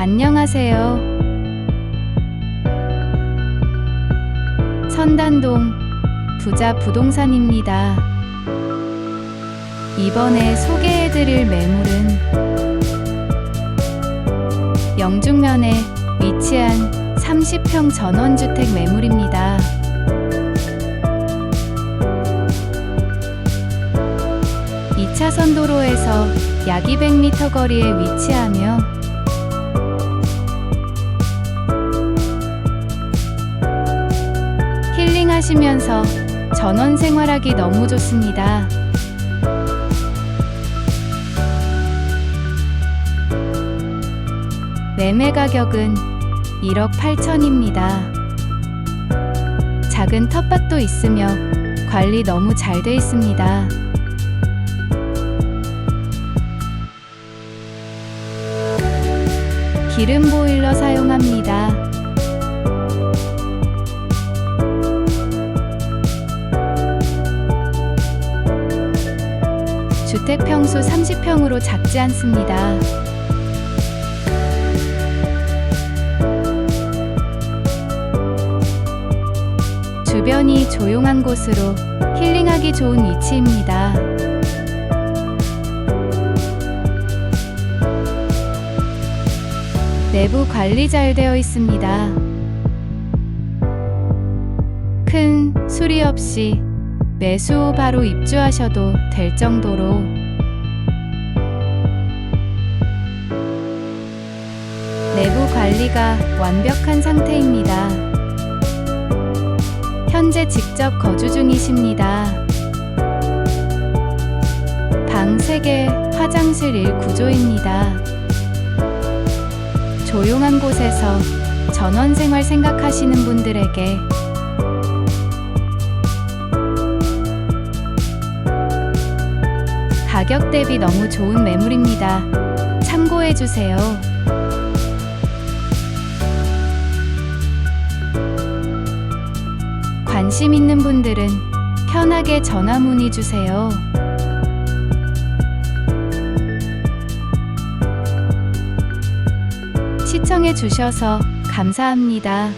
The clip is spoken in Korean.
안녕하세요. 선단동 부자 부동산입니다. 이번에 소개해드릴 매물은 영중면에 위치한 30평 전원주택 매물입니다. 이차선 도로에서 약 200m 거리에 위치하며 힐링하시면서 전원 생활하기 너무 좋습니다. 매매 가격은 1억 8천입니다. 작은 텃밭도 있으며 관리 너무 잘 돼 있습니다. 기름 보일러 사용합니다. 주택 평수 30평으로 작지 않습니다. 주변이 조용한 곳으로 힐링하기 좋은 위치입니다. 내부 관리 잘 되어 있습니다. 큰 수리 없이 매수 후 바로 입주하셔도 될 정도로 내부 관리가 완벽한 상태입니다. 현재 직접 거주 중이십니다. 방 3개, 화장실 1 구조입니다. 조용한 곳에서 전원 생활 생각하시는 분들에게 가격 대비 너무 좋은 매물입니다. 참고해 주세요. 관심 있는 분들은 편하게 전화 문의 주세요. 시청해 주셔서 감사합니다.